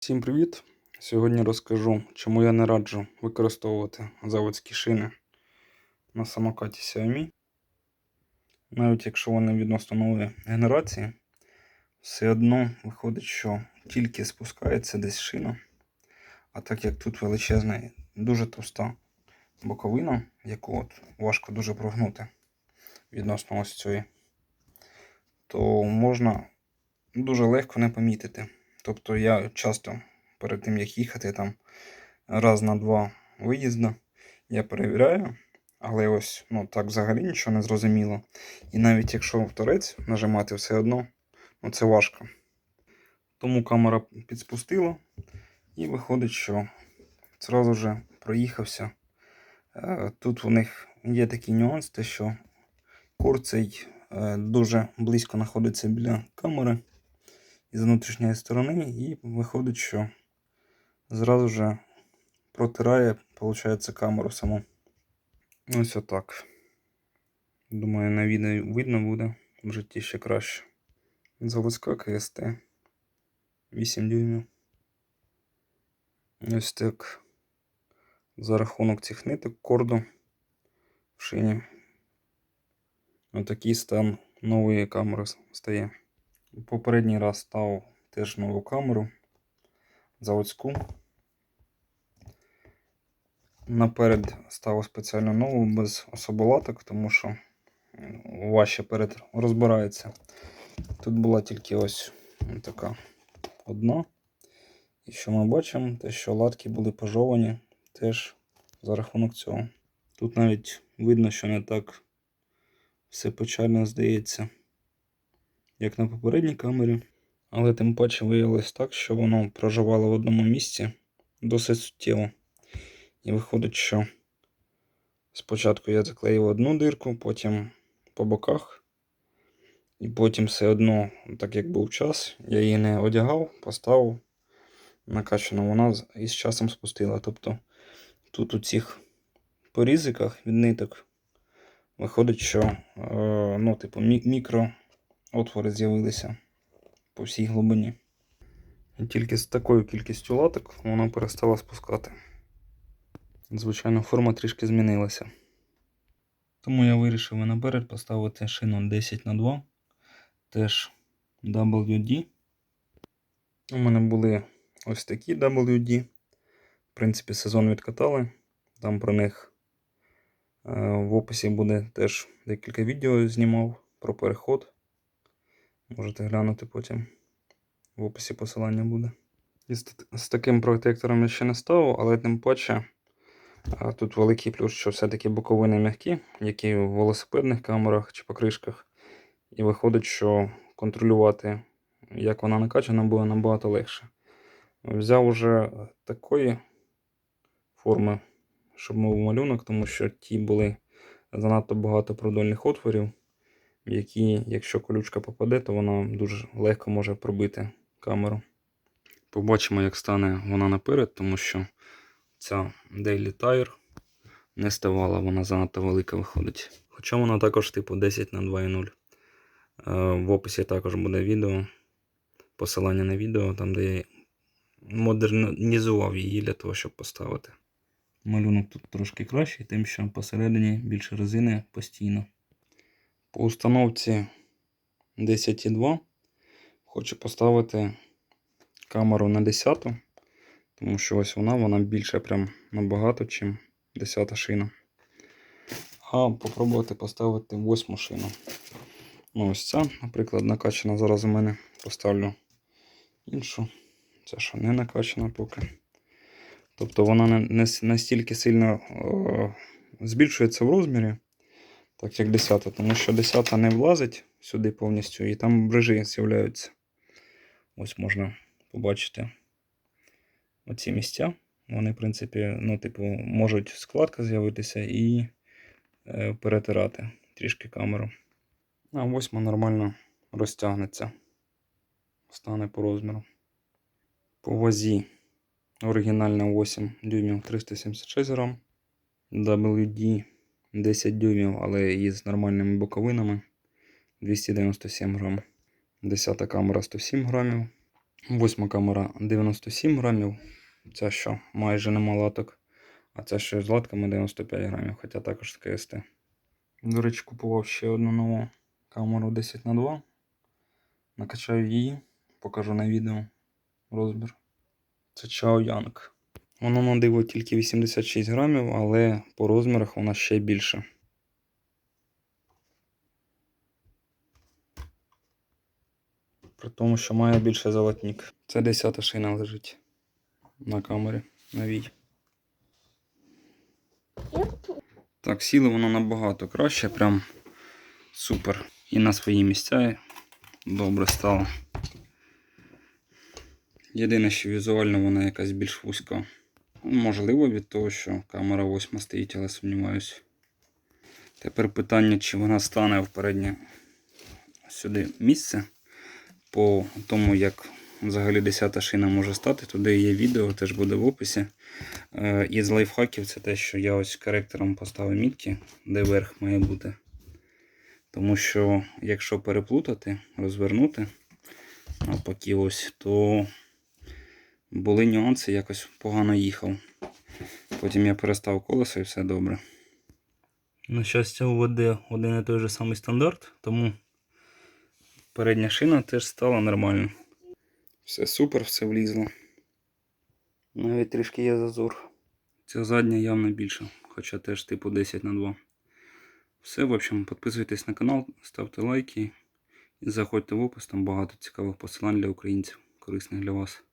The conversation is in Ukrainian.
Всім привіт! Сьогодні розкажу, чому я не раджу використовувати заводські шини на самокаті Xiaomi. Навіть якщо вони відносно нової генерації, все одно виходить, що тільки спускається десь шина. А так як тут величезна, дуже товста боковина, яку от важко дуже прогнути відносно ось цієї, то можна дуже легко не помітити. Тобто я часто перед тим, як їхати там раз на два виїзда, я перевіряю, але ось ну, так взагалі нічого не зрозуміло. І навіть якщо в торець нажимати все одно, ну це важко. Тому камера підспустила, і виходить, що зразу же проїхався. Е, Тут у них є такий нюанс, те, що кор цей е, дуже близько знаходиться біля камери із внутрішньої сторони, і виходить, що зразу же протирає, виходить, камеру саму. Ось отак. Думаю, на відео видно буде в житті ще краще. Заводська КСТ 8 дюймів. Ось так. За рахунок цих ниток корду в шині. Отакий стан нової камери стає. Попередній раз став теж нову камеру заводську. Наперед ставив спеціально нову без особолаток, тому що важче перед розбирається. Тут була тільки ось така одна. І що ми бачимо, те, що латки були пожовані теж за рахунок цього. Тут навіть видно, що не так все печально здається як на попередній камері, але тим паче виявилось так, що воно проживало в одному місці досить суттєво. І виходить, що спочатку я заклеїв одну дирку, потім по боках, і потім все одно, так як був час, я її не одягав, поставив накачану, вона із часом спустила. Тобто тут у цих порізиках від ниток виходить, що е, ну, типу, мікро отвори з'явилися по всій глибині. І тільки з такою кількістю латок вона перестала спускати. Звичайно, форма трішки змінилася. Тому я вирішив наперед поставити шину 10 на 2 теж WD. У мене були ось такі WD. В принципі, сезон відкатали. Там про них е, в описі буде теж декілька відео знімав про переход. Можете глянути потім. В описі посилання буде. І з, з таким протектором я ще не ставив, але тим паче тут великий плюс, що все-таки боковини м'які, які в велосипедних камерах чи покришках. І виходить, що контролювати, як вона накачана, буде набагато легше. Взяв уже такої форми, щоб мов малюнок, тому що ті були занадто багато продольних отворів які, якщо колючка попаде, то вона дуже легко може пробити камеру. Побачимо, як стане вона наперед, тому що ця Daily Tire не ставала, вона занадто велика виходить. Хоча вона також типу 10 на 2.0. Е, в описі також буде відео, посилання на відео, там де я модернізував її для того, щоб поставити. Малюнок тут трошки кращий, тим що посередині більше резини постійно. По установці 10.2 хочу поставити камеру на 10, тому що ось вона вона більше прям набагато, ніж 10 шина. А попробувати поставити 8 шину. Ну Ось ця, наприклад, накачана. Зараз у мене поставлю іншу. Ця що не накачана поки. Тобто вона не, настільки сильно о, збільшується в розмірі так як 10, тому що 10 не влазить сюди повністю і там брижі з'являються. Ось можна побачити оці місця. Вони, в принципі, ну, типу, можуть складка з'явитися і е, перетирати трішки камеру. А восьма нормально розтягнеться, стане по розміру. По вазі оригінальна 8 дюймів 376 грам. WD 10 дюймів, але із нормальними боковинами 297 грам. 10 камера 107 грамів. Восьма камера 97 грамів. Ця що майже нема латок. А ця що з латками 95 грамів, хоча також таке СТ. До речі, купував ще одну нову камеру 10 на 2 Накачаю її, покажу на відео розбір. Це Chao Yang. Воно на диво тільки 86 грамів, але по розмірах вона ще більше. При тому, що має більше золотник. Це 10 шина лежить на камері новій. Так, сіли воно набагато краще, прям супер. І на свої місця добре стало. Єдине, що візуально вона якась більш вузька. Можливо, від того, що камера 8 стоїть, але сумніваюся. Тепер питання, чи вона стане в переднє сюди місце. По тому, як взагалі 10 шина може стати. Туди є відео, теж буде в описі. Е, Із лайфхаків це те, що я ось коректором поставив мітки, де верх має бути. Тому що якщо переплутати, розвернути навпаки ось, то були нюанси, якось погано їхав. Потім я перестав колесо і все добре. На щастя, у ВД один і той же самий стандарт, тому передня шина теж стала нормально. Все супер, все влізло. Навіть трішки є зазор. Ця задня явно більша, хоча теж типу 10 на 2. Все, в общем, підписуйтесь на канал, ставте лайки і заходьте в опис, там багато цікавих посилань для українців, корисних для вас.